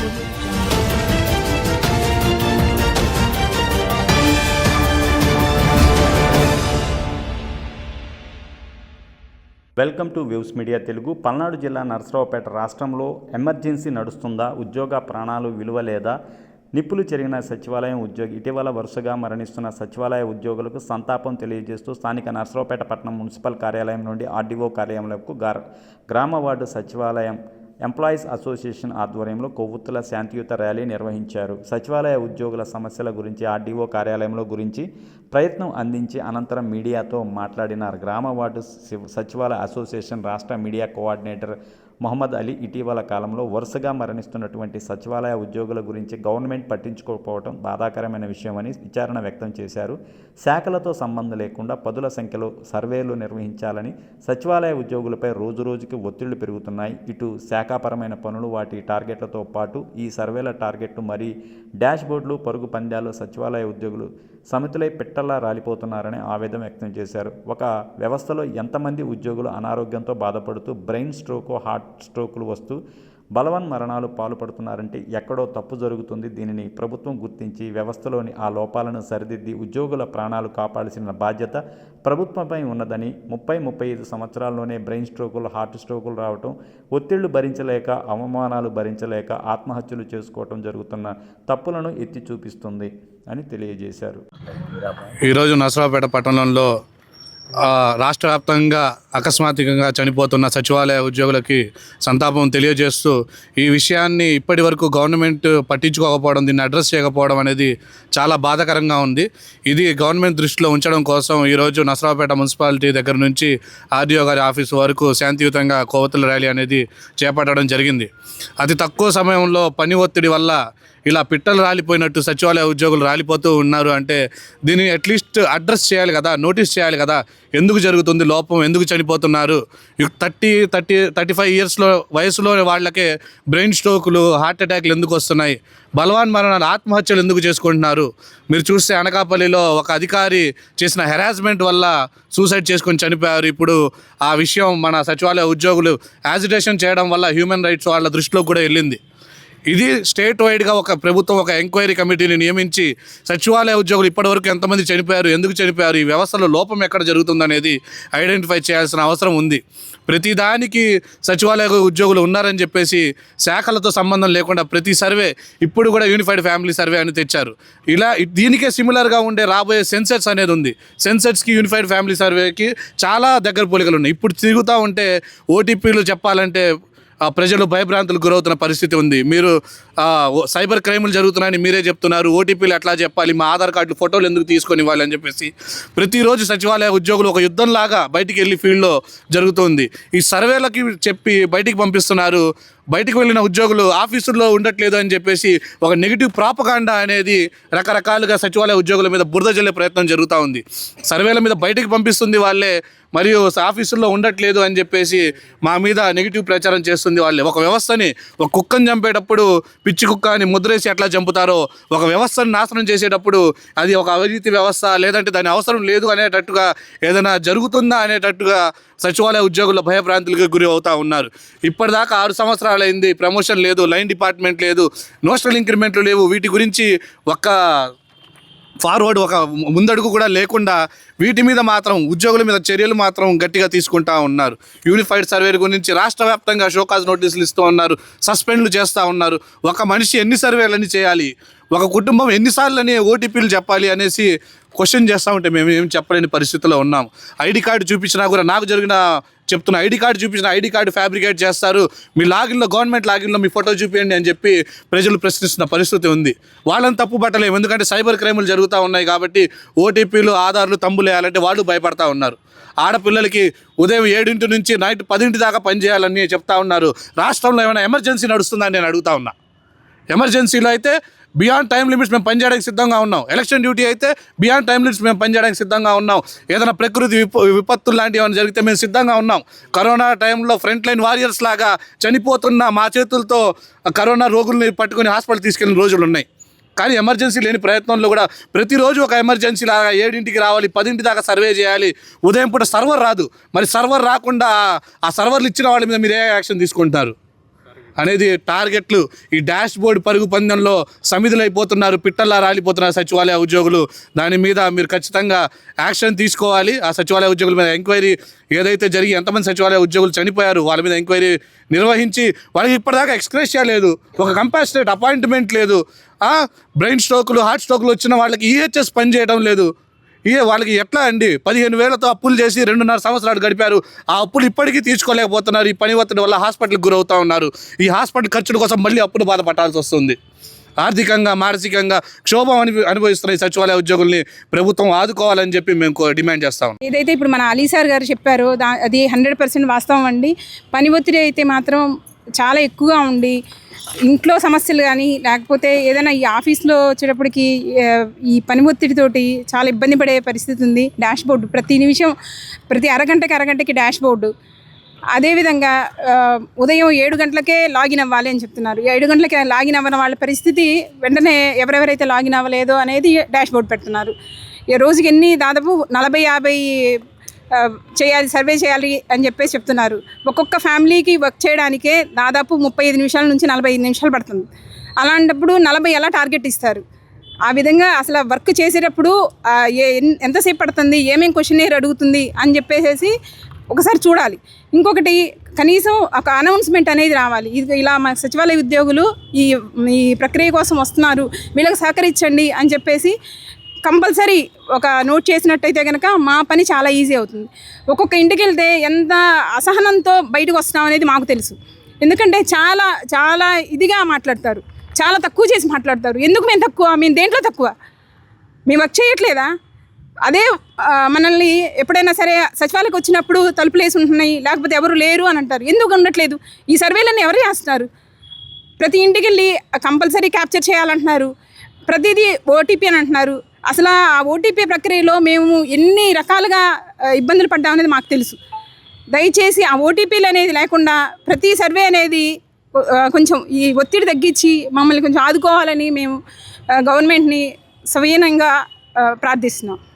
Welcome to views media Telugu. Palnadu జిల్లా నరసరావుపేట రాష్ట్రంలో emergency నడుస్తుందా? ఉద్యోగ ప్రాణాలు విలువ లేదా నిప్పులు చెరిగిన సచివాలయం ఉద్యోగి ఇటీవల వరుసగా మరణిస్తున్న సచివాలయ ఉద్యోగులకు సంతాపం తెలియజేస్తూ స్థానిక నరసరావుపేట పట్టణం మున్సిపల్ కార్యాలయం నుండి ఆర్డీఓ కార్యాలయంలో గ్రామ వార్డు సచివాలయం ఎంప్లాయీస్ అసోసియేషన్ ఆధ్వర్యంలో కొవ్వొత్తుల శాంతియుత ర్యాలీ నిర్వహించారు. సచివాలయ ఉద్యోగుల సమస్యల గురించి ఆర్డీఓ కార్యాలయంలో గురించి ప్రయత్నం అందించి అనంతరం మీడియాతో మాట్లాడిన గ్రామ వార్డు సచివాలయ అసోసియేషన్ రాష్ట్ర మీడియా కోఆర్డినేటర్ మొహమ్మద్ అలీ ఇటీవల కాలంలో వరుసగా మరణిస్తున్నటువంటి సచివాలయ ఉద్యోగుల గురించి గవర్నమెంట్ పట్టించుకోకపోవడం బాధాకరమైన విషయమని విచారణ వ్యక్తం చేశారు. శాఖలతో సంబంధం లేకుండా పదుల సంఖ్యలో సర్వేలు నిర్వహించాలని సచివాలయ ఉద్యోగులపై రోజురోజుకి ఒత్తిళ్ళు పెరుగుతున్నాయి. ఇటు శాఖాపరమైన పనులు వాటి టార్గెట్లతో పాటు ఈ సర్వేల టార్గెట్లు మరి డాష్ బోర్డులు పరుగు పందాలు సచివాలయ ఉద్యోగులు సమితులై పిట్టల్లా రాలిపోతున్నారని ఆవేదన వ్యక్తం చేశారు. ఒక వ్యవస్థలో ఎంతమంది ఉద్యోగులు అనారోగ్యంతో బాధపడుతూ బ్రెయిన్ స్ట్రోక్ హార్ట్ స్ట్రోకులు వస్తూ బలవన్ మరణాలు పాల్పడుతున్నారంటే ఎక్కడో తప్పు జరుగుతుంది. దీనిని ప్రభుత్వం గుర్తించి వ్యవస్థలోని ఆ లోపాలను సరిదిద్ది ఉద్యోగుల ప్రాణాలు కాపాడాల్సిన బాధ్యత ప్రభుత్వంపై ఉన్నదని ముప్పై ముప్పై ఐదు సంవత్సరాల్లోనే బ్రెయిన్ స్ట్రోకులు హార్ట్ స్ట్రోకులు రావటం ఒత్తిళ్ళు భరించలేక అవమానాలు భరించలేక ఆత్మహత్యలు చేసుకోవటం జరుగుతున్న తప్పులను ఎత్తి చూపిస్తుంది అని తెలియజేశారు. ఈరోజు నసరాపేట పట్టణంలో రాష్ట్ర వ్యాప్తంగా అకస్మాత్తుగా చనిపోతున్న సచివాలయ ఉద్యోగులకి సంతాపం తెలియజేస్తూ ఈ విషయాన్ని ఇప్పటి వరకు గవర్నమెంట్ పట్టించుకోకపోవడం దీన్ని అడ్రస్ చేయకపోవడం అనేది చాలా బాధాకరంగా ఉంది. ఇది గవర్నమెంట్ దృష్టిలో ఉంచడం కోసం ఈరోజు నసరావుపేట మున్సిపాలిటీ దగ్గర నుంచి ఆర్డీఓ గారి ఆఫీస్ వరకు శాంతియుతంగా కోవతుల ర్యాలీ అనేది చేపట్టడం జరిగింది. అతి తక్కువ సమయంలో పని ఒత్తిడి వల్ల ఇలా పిట్టలు రాలిపోయినట్టు సచివాలయ ఉద్యోగులు రాలిపోతూ ఉన్నారు అంటే దీన్ని అట్లీస్ట్ అడ్రస్ చేయాలి కదా నోటీస్ చేయాలి కదా ఎందుకు జరుగుతుంది లోపం ఎందుకు చనిపోతున్నారు? థర్టీ థర్టీ థర్టీ ఫైవ్ ఇయర్స్లో వయసులో వాళ్ళకే బ్రెయిన్ స్ట్రోకులు హార్ట్ అటాక్లు ఎందుకు వస్తున్నాయి? బలవాన్ మరణాలు ఆత్మహత్యలు ఎందుకు చేసుకుంటున్నారు? మీరు చూస్తే అనకాపల్లిలో ఒక అధికారి చేసిన హెరాస్మెంట్ వల్ల సూసైడ్ చేసుకొని చనిపోయారు. ఇప్పుడు ఆ విషయం మన సచివాలయ ఉద్యోగులు యాజిటేషన్ చేయడం వల్ల హ్యూమన్ రైట్స్ వాళ్ళ దృష్టిలో కూడా వెళ్ళింది. ఇది స్టేట్ వైడ్గా ఒక ప్రభుత్వం ఒక ఎంక్వైరీ కమిటీని నియమించి సచివాలయ ఉద్యోగులు ఇప్పటివరకు ఎంతమంది చనిపోయారు ఎందుకు చనిపోయారు ఈ వ్యవస్థలో లోపం ఎక్కడ జరుగుతుందనేది ఐడెంటిఫై చేయాల్సిన అవసరం ఉంది. ప్రతిదానికి సచివాలయ ఉద్యోగులు ఉన్నారని చెప్పేసి శాఖలతో సంబంధం లేకుండా ప్రతి సర్వే ఇప్పుడు కూడా యూనిఫైడ్ ఫ్యామిలీ సర్వే అని తెచ్చారు. ఇలా దీనికే సిమిలర్గా ఉండే రాబోయే సెన్సెట్స్ అనేది ఉంది. సెన్సెట్స్కి యూనిఫైడ్ ఫ్యామిలీ సర్వేకి చాలా దగ్గర పోలికలు ఉన్నాయి. ఇప్పుడు తిరుగుతూ ఉంటే ఓటీపీలు చెప్పాలంటే ప్రజలు భయభ్రాంతులకు గురవుతున్న పరిస్థితి ఉంది. మీరు సైబర్ క్రైములు జరుగుతున్నాయని మీరే చెప్తున్నారు. ఓటీపీలు ఎట్లా చెప్పాలి? మా ఆధార్ కార్డులు ఫోటోలు ఎందుకు తీసుకొని ఇవ్వాలి అని చెప్పేసి. ప్రతిరోజు సచివాలయ ఉద్యోగులు ఒక యుద్ధంలాగా బయటికి వెళ్ళి ఫీల్డ్లో జరుగుతుంది. ఈ సర్వేలకి చెప్పి బయటికి పంపిస్తున్నారు. బయటకు వెళ్ళిన ఉద్యోగులు ఆఫీసుల్లో ఉండట్లేదు అని చెప్పేసి ఒక నెగిటివ్ ప్రాపకాండ అనేది రకరకాలుగా సచివాలయ ఉద్యోగుల మీద బురద జల్లే ప్రయత్నం జరుగుతూ ఉంది. సర్వేల మీద బయటికి పంపిస్తుంది వాళ్ళే. మరియు ఆఫీసుల్లో ఉండట్లేదు అని చెప్పేసి మా మీద నెగిటివ్ ప్రచారం చేస్తుంది వాళ్ళు. ఒక వ్యవస్థని ఒక కుక్కని చంపేటప్పుడు పిచ్చి కుక్క అని ముద్రేసి ఎట్లా చంపుతారో ఒక వ్యవస్థను నాశనం చేసేటప్పుడు అది ఒక అవినీతి వ్యవస్థ లేదంటే దాని అవసరం లేదు అనేటట్టుగా ఏదైనా జరుగుతుందా అనేటట్టుగా సచివాలయ ఉద్యోగుల భయభ్రాంతులకు గురి అవుతా ఉన్నారు. ఇప్పటిదాకా ఆరు సంవత్సరాలు అయింది ప్రమోషన్ లేదు లైన్ డిపార్ట్మెంట్ లేదు నోషనల్ ఇంక్రిమెంట్లు లేవు. వీటి గురించి ఒక్క ఫార్వర్డ్ ఒక ముందడుగు కూడా లేకుండా వీటి మీద మాత్రం ఉద్యోగుల మీద చర్యలు మాత్రం గట్టిగా తీసుకుంటా ఉన్నారు. యూనిఫైడ్ సర్వే గురించి రాష్ట్ర వ్యాప్తంగా షోకాజ్ నోటీసులు ఇస్తూ ఉన్నారు సస్పెండ్లు చేస్తూ ఉన్నారు. ఒక మనిషి ఎన్ని సర్వేలని చేయాలి? ఒక కుటుంబం ఎన్నిసార్లని ఓటీపీలు చెప్పాలి అనేసి క్వశ్చన్ చేస్తూ ఉంటే మేము ఏం చెప్పలేని పరిస్థితిలో ఉన్నాం ఐడి కార్డు చూపించినా కూడా నాకు జరిగిన చెప్తున్న. ఐడి కార్డు చూపించిన ఐడి కార్డు ఫ్యాబ్రికేట్ చేస్తారు. మీ లాగిన్లో గవర్నమెంట్ లాగిన్లో మీ ఫోటో చూపించండి అని చెప్పి ప్రజలు ప్రశ్నిస్తున్న పరిస్థితి ఉంది. వాళ్ళని తప్పు పట్టలేము. ఎందుకంటే సైబర్ క్రైములు జరుగుతూ ఉన్నాయి కాబట్టి ఓటీపీలు ఆధార్లు తంబులు వేయాలంటే వాళ్ళు భయపడతా ఉన్నారు. ఆడపిల్లలకి ఉదయం ఏడింటి నుంచి నైట్ పదింటి దాకా పనిచేయాలని చెప్తా ఉన్నారు. రాష్ట్రంలో ఏమైనా ఎమర్జెన్సీ నడుస్తుందని నేను అడుగుతా ఉన్నా. ఎమర్జెన్సీలో అయితే బియాండ్ టైం లిమిట్స్ మేము పనిచేయడానికి సిద్ధంగా ఉన్నాం. ఎలక్షన్ డ్యూటీ అయితే బియాండ్ టైం లిమిట్స్ మేము పనిచేయడానికి సిద్ధంగా ఉన్నాం. ఏదైనా ప్రకృతి విప విపత్తులు లాంటివి ఏమైనా జరిగితే మేము సిద్ధంగా ఉన్నాం. కరోనా టైంలో ఫ్రంట్ లైన్ వారియర్స్ లాగా చనిపోతున్న మా చేతులతో కరోనా రోగుల్ని పట్టుకుని హాస్పిటల్ తీసుకెళ్ళిన రోజులు ఉన్నాయి. కానీ ఎమర్జెన్సీ లేని ప్రయత్నంలో కూడా ప్రతిరోజు ఒక ఎమర్జెన్సీ లాగా ఏడింటికి రావాలి పదింటి దాకా సర్వే చేయాలి. ఉదయం పూట సర్వర్ రాదు. మరి సర్వర్ రాకుండా ఆ సర్వర్లు ఇచ్చిన వాళ్ళ మీద మీరు ఏ యాక్షన్ తీసుకుంటారు? అనేది టార్గెట్లు ఈ డాష్ బోర్డు పరుగు పందెంలో సమిధులైపోతున్నారు పిట్టల్లా రాలిపోతున్నారు సచివాలయ ఉద్యోగులు. దాని మీద మీరు ఖచ్చితంగా యాక్షన్ తీసుకోవాలి. ఆ సచివాలయ ఉద్యోగుల మీద ఎంక్వైరీ ఏదైతే జరిగి ఎంతమంది సచివాలయ ఉద్యోగులు చనిపోయారు వాళ్ళ మీద ఎంక్వైరీ నిర్వహించి వాళ్ళకి ఇప్పటిదాకా ఎక్స్క్రేషియా లేదు. ఒక కంపాసినేట్ అపాయింట్మెంట్ లేదు. బ్రెయిన్ స్ట్రోకులు హార్ట్ స్ట్రోకులు వచ్చిన వాళ్ళకి ఈహెచ్ఎస్ పని చేయడం లేదు. ఇక వాళ్ళకి ఎట్లా అండి? పదిహేను వేలతో అప్పులు చేసి రెండున్నర సంవత్సరాలు గడిపారు. ఆ అప్పులు ఇప్పటికీ తీర్చుకోలేకపోతున్నారు ఈ పని ఒత్తిడి వల్ల హాస్పిటల్కి గురవుతూ ఉన్నారు. ఈ హాస్పిటల్ ఖర్చుల కోసం మళ్ళీ అప్పులు బాధపడాల్సి వస్తుంది. ఆర్థికంగా మానసికంగా క్షోభం అని అనుభవిస్తున్న ఈ సచివాలయ ఉద్యోగుల్ని ప్రభుత్వం ఆదుకోవాలని చెప్పి మేము డిమాండ్ చేస్తాం ఏదైతే ఇప్పుడు మన అలీ సార్ గారు చెప్పారో దా అది హండ్రెడ్ పర్సెంట్ వాస్తవం అండి. పని ఒత్తిడి అయితే మాత్రం చాలా ఎక్కువగా ఉండి ఇంట్లో సమస్యలు కానీ లేకపోతే ఏదైనా ఈ ఆఫీస్లో వచ్చేటప్పటికి ఈ పని ఒత్తిడితోటి చాలా ఇబ్బంది పడే పరిస్థితి ఉంది. డాష్ బోర్డు ప్రతి నిమిషం ప్రతి అరగంటకి అరగంటకి డాష్ బోర్డు. అదేవిధంగా ఉదయం ఏడు గంటలకే లాగిన్ అవ్వాలి అని చెప్తున్నారు. ఏడు గంటలకి లాగిన్ అవ్వని వాళ్ళ పరిస్థితి వెంటనే ఎవరెవరైతే లాగిన్ అవ్వలేదో అనేది డాష్ బోర్డ్ పెడుతున్నారు. ఈ రోజుకి ఎన్ని దాదాపు నలభై యాభై చేయాలి సర్వే చేయాలి అని చెప్పేసి చెప్తున్నారు. ఒక్కొక్క ఫ్యామిలీకి వర్క్ చేయడానికే దాదాపు ముప్పై ఐదు నిమిషాల నుంచి నలభై ఐదు నిమిషాలు పడుతుంది. అలాంటప్పుడు నలభై ఎలా టార్గెట్ ఇస్తారు? ఆ విధంగా అసలు వర్క్ చేసేటప్పుడు ఏ ఎంతసేపు పడుతుంది ఏమేం క్వశ్చన్ అడుగుతుంది అని చెప్పేసి ఒకసారి చూడాలి. ఇంకొకటి కనీసం ఒక అనౌన్స్మెంట్ అనేది రావాలి. ఇది ఇలా మా సచివాలయ ఉద్యోగులు ఈ ఈ ప్రక్రియ కోసం వస్తున్నారు వీళ్ళకి సహకరించండి అని చెప్పేసి కంపల్సరీ ఒక నోట్ చేసినట్టయితే కనుక మా పని చాలా ఈజీ అవుతుంది. ఒక్కొక్క ఇంటికి వెళ్తే ఎంత అసహనంతో బయటకు వస్తున్నాం అనేది మాకు తెలుసు. ఎందుకంటే చాలా చాలా ఇదిగా మాట్లాడతారు. చాలా తక్కువ చేసి మాట్లాడతారు. ఎందుకు మేము తక్కువ? మేము దేంట్లో తక్కువ? మేము వర్క్ చేయట్లేదా? అదే మనల్ని ఎప్పుడైనా సరే సచివాలయకు వచ్చినప్పుడు తలుపులు వేసి ఉంటున్నాయి లేకపోతే ఎవరు లేరు అని అంటారు. ఎందుకు ఉండట్లేదు? ఈ సర్వేలన్నీ ఎవరు చేస్తున్నారు? ప్రతి ఇంటికి వెళ్ళి కంపల్సరీ క్యాప్చర్ చేయాలంటున్నారు. ప్రతిదీ ఓటీపీ అని అంటున్నారు. అసలు ఆ ఓటీపీ ప్రక్రియలో మేము ఎన్ని రకాలుగా ఇబ్బందులు పడ్డామనేది మాకు తెలుసు. దయచేసి ఆ ఓటీపీలు అనేది లేకుండా ప్రతి సర్వే అనేది కొంచెం ఈ ఒత్తిడి తగ్గించి మమ్మల్ని కొంచెం ఆదుకోవాలని మేము గవర్నమెంట్ని సవినయంగా ప్రార్థిస్తున్నాం.